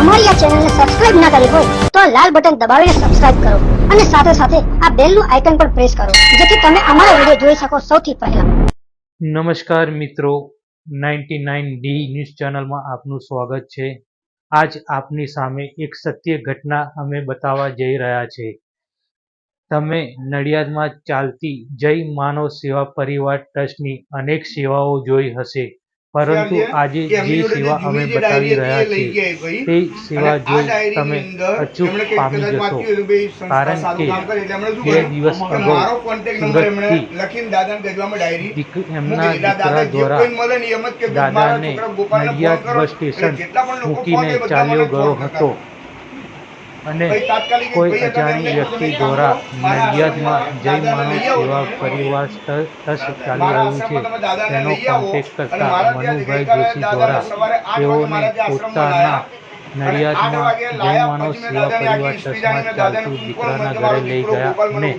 અમારી આ ચેનલને સબસ્ક્રાઇબ ના કરી હોય તો આ લાલ બટન દબાવીને સબસ્ક્રાઇબ કરો અને સાથે સાથે આ બેલનું આઇકન પણ પ્રેસ કરો, જેથી તમે અમારા વીડિયો જોઈ શકો સૌથી પહેલા. નમસ્કાર મિત્રો નાઇન્ટી નાઇન ડી ન્યૂઝ ચેનલમાં આપનું સ્વાગત છે. આજ આપની સામે એક સત્ય ઘટના અમે બતાવવા જઈ રહ્યા છે. તમે નડિયાદમાં ચાલતી જય માનવ સેવા પરિવાર ટ્રસ્ટની અનેક સેવાઓ જોઈ હશે. પરંતુ આજે જે સેવા અમે બતાવી રહ્યા છીએ તે સેવા જો તમે અચૂક પામી જશો કારણ કે બે દિવસ અગાઉ સુરતથી એમના દીકરા દ્વારા દાદાને નડિયાદ બસ સ્ટેશન મૂકીને ચાલ્યો ગયો હતો. અને કોઈ અજાણી વ્યક્તિ દ્વારા નડિયાદમાં જય માનવ સેવા પરિવાર સ્થળ ટ્રસ્ટ ચાલી રહ્યું છે તેનો કોન્ટેક્ટ કરતા મનુભાઈ જોશી દ્વારા તેઓને પોતાના નડિયાદમાં જય માનવ સેવા પરિવાર ટ્રસ્ટમાં ચાલતું દીકરાના ઘરે લઈ ગયા અને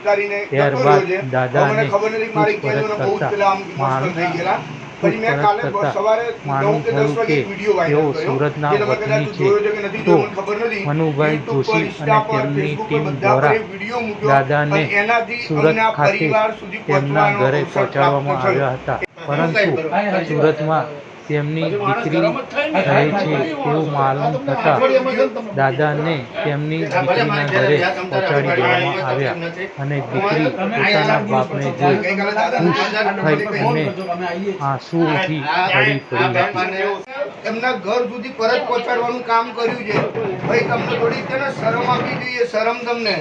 ત્યારબાદ દાદાને પૂછપરછ કરતા કરતા થયું કે તેઓ સુરતના વતની છે તો મનુભાઈ જોશી અને તેમની ટીમ દ્વારા દાદાને સુરત ખાતે તેમના ઘરે પહોંચાડવામાં આવ્યા હતા પરંતુ સુરતમાં તેમની દીકરી રહે છે તેવું માલુમ થતાં દાદાને તેમની દીકરીના ઘરે પહોંચાડી દેવામાં આવ્યા. અને દીકરી પોતાના બાપને જોઈ ખુશ થઈ અને આંસુઓથી ભરી પડી હતી એમના ઘર સુધી પરત પહોંચાડવાનું કામ કર્યું છે. ભાઈ તમને થોડી શરમ આપવી જોઈએ શરમ તમને.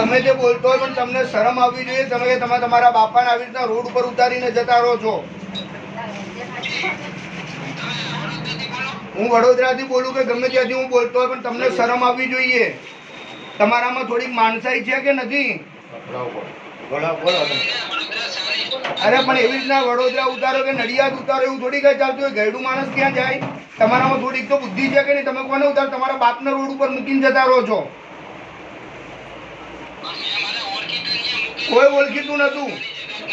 હું જે બોલતો હોય પણ તમને શરમ આવવી જોઈએ. તમે કે તમે તમારા બાપાને આવી રીતના રોડ ઉપર ઉતારીને જતા રહો છો. હું વડોદરાથી બોલું કે ગમે ત્યાંથી હું બોલતો હોય પણ તમને શરમ આવવી જોઈએ. તમારામાં થોડીક માણસાઈ છે કે નથી? અરે, પણ એવી રીતના વડોદરા ઉતારો કે નડિયાદ ઉતારો એવું થોડી કઈ ચાલતું હોય? ગયડું માણસ ક્યાં જાય? તમારામાં થોડીક તો બુદ્ધિ છે કે નહીં? તમે કોને ઉતારો? તમારા બાપના રોડ ઉપર મૂકીને જતા રહો છો. કોઈ ઓળખીતું નતું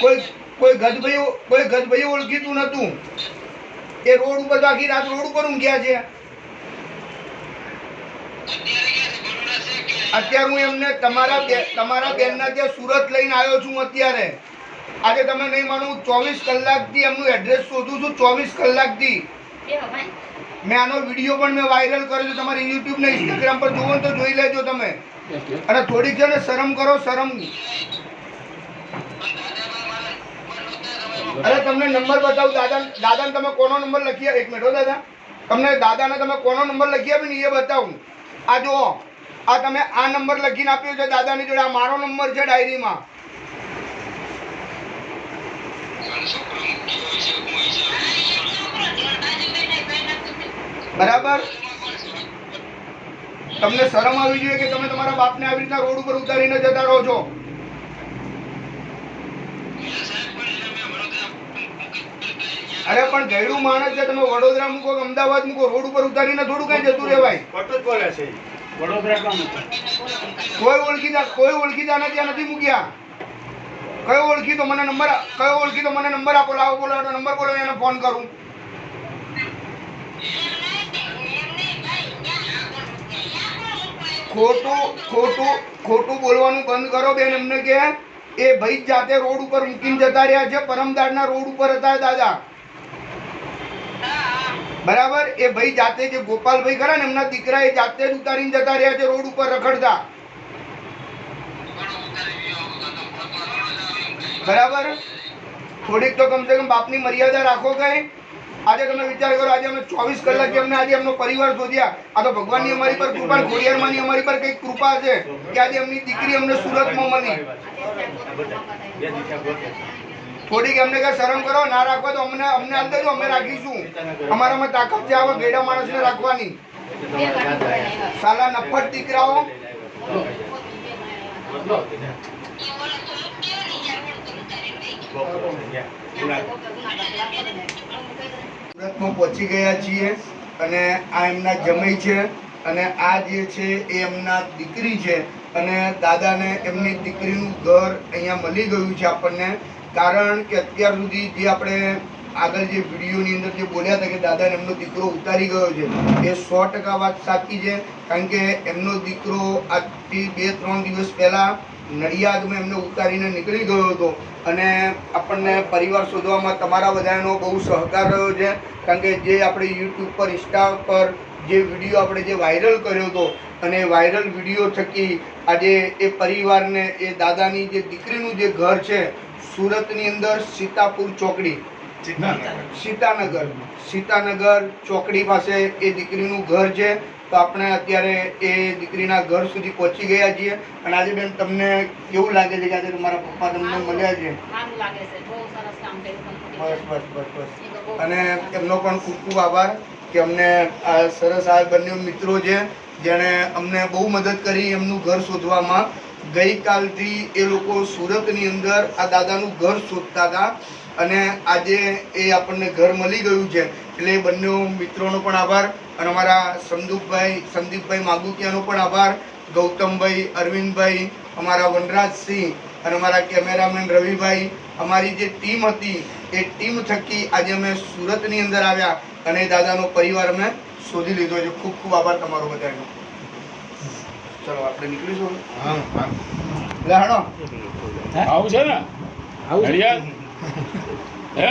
કોઈ કોઈ ગજભાઈ કોઈ ગજભાઈ ઓળખીતું નતું એ રોડ ઉપર આખી રાત રોડ ઉપર ઊંઘ્યા છે. અત્યારે હું એમને તમારા તમારા બેનના ત્યાં સુરત લઈને આવ્યો છું અત્યારે. આજે તમે નહીં માનો ચોવીસ કલાકથી એમનું એડ્રેસ શોધું છું ચોવીસ કલાકથી. મેં આનો વીડિયો પણ મેં વાયરલ કર્યો છે તમારી યુટ્યુબ ને ઇન્સ્ટાગ્રામ પર જોવો તો જોઈ લેજો તમે. અને થોડીક છે ને શરમ કરો શરમ. અરે તમને નંબર બતાવું, દાદા, દાદાને તમે કોનો નંબર લખી એક મિનિટ દાદા. તમને દાદાને તમે કોનો નંબર લખી આપી ને એ બતાવું. આ જુઓ, આ તમે આ નંબર લખીને આપ્યો છે દાદાની જોડે. આ મારો નંબર છે ડાયરીમાં. બરાબર? તમને શરમ આવી જોઈએ કે તમે તમારા બાપને આવી રીતના રોડ ઉપર ઉતારીને જતા રહો છો? અરે પણ ગયડું માણસ છે તમે વડોદરા મૂકો અમદાવાદ મૂકો રોડ ઉપર ઉતારીને થોડું કઈ જતું રહેવાય. કોઈ ઓળખીતા કોઈ ઓળખીતા નથી નથી મૂક્યા. કયો ઓળખીતો મને નંબર કયો ઓળખીતો મને નંબર આપો લાવો બોલો નંબર બોલો એને ફોન કરું. ખોટું ખોટું ખોટું બોલવાનું બંધ કરો બેન એમને કે એ ભાઈ જાતે રોડ ઉપર મૂકીને જતા રહ્યા છે પરમદાડના રોડ ઉપર હતા દાદા. બરાબર? એ ભાઈ જાતે જે ગોપાલભાઈ ખરા ને, એમના દીકરા એ જાતે જ ઉતારીને જતા રહ્યા છે રોડ ઉપર રખડતા. બરાબર? થોડીક તો કમસે કમ બાપની મર્યાદા રાખો કઈ. આજે તમે વિચાર કરો, આજે અમે ચોવીસ કલાક અમને આજે એમનો પરિવાર શોધ્યા. આ તો ભગવાનની અમારી પર કૃપા ખોડિયારમાંની અમારી પર કંઈક કૃપા છે કે આજે એમની દીકરી અમને સુરતમાં મળી. થોડીક એમને કઈ શરમ કરો, ના રાખવા તો અમને અમને અંદર અમે રાખીશું. અમારામાં તાકાત છે આવા ગેડા માણસને રાખવાની. સાલા નફટ દીકરાઓ. સુરતમાં પહોંચી ગયા છીએ અને આ એમના જમાઈ છે અને આ જે છે એ એમના દીકરી છે અને દાદાને એમની દીકરીનું ઘર અહીંયા મળી ગયું છે આપણને. કારણ કે અત્યાર સુધી જે આપણે આગળ જે વિડીયોની અંદર જે બોલ્યા હતા કે દાદાને એમનો દીકરો ઉતારી ગયો છે, એ સો ટકા વાત સાચી છે, કારણ કે એમનો દીકરો આજથી બે, ત્રણ દિવસ પહેલાં નડિયાદમાં એમને ઉતારીને નીકળી ગયો હતો અને આપણને પરિવાર શોધવામાં તમારા બધાનો બહુ સહકાર રહ્યો છે, કારણ કે જે આપણે યુટ્યુબ પર, ઇન્સ્ટા પર જે વીડિયો આપણે જે વાયરલ કર્યો હતો અને વાયરલ વીડિયો થકી આજે એ પરિવારને, એ દાદાની જે દીકરીનું જે ઘર છે સુરતની અંદર સીતાપુર ચોકડી. સીતાનગર. સીતાનગર. ચોકડી પાસે એ દીકરીનું ઘર છે. તો આપણે અત્યારે એ દીકરીના ઘર સુધી પહોંચી ગયા છીએ. અને આજે બેન તમને કેવું લાગે છે કે આજે તમારા પપ્પા તમને મળ્યા છે? સારું લાગે છે. બહુ સરસ કામ કર્યું બસ બસ બસ બસ. અને એમનો પણ ખૂબ ખૂબ આભાર કે અમને આ સરસ આ બંને મિત્રો છે જેણે અમને બહુ મદદ કરી એમનું ઘર શોધવામાં. ગઈકાલથી એ લોકો સુરતની અંદર આ દાદાનું ઘર શોધતા હતા અને આજે એ આપણને ઘર મળી ગયું છે. એટલે એ બંને મિત્રોનો પણ આભાર અને અમારા સંદુપભાઈ સંદીપભાઈ માગુકિયાનો પણ આભાર, ગૌતમભાઈ, અરવિંદભાઈ, અમારા વનરાજસિંહ અને અમારા કેમેરામેન રવિભાઈ, અમારી જે ટીમ હતી, એ ટીમ થકી આજે અમે સુરતની અંદર આવ્યા અને દાદાનો પરિવાર અમે શોધી લીધો છે. ખૂબ ખૂબ આભાર તમારો બધાનો. ચલો આપણે નીકળીશું હા હાણો આવું છે ને? આવું હે?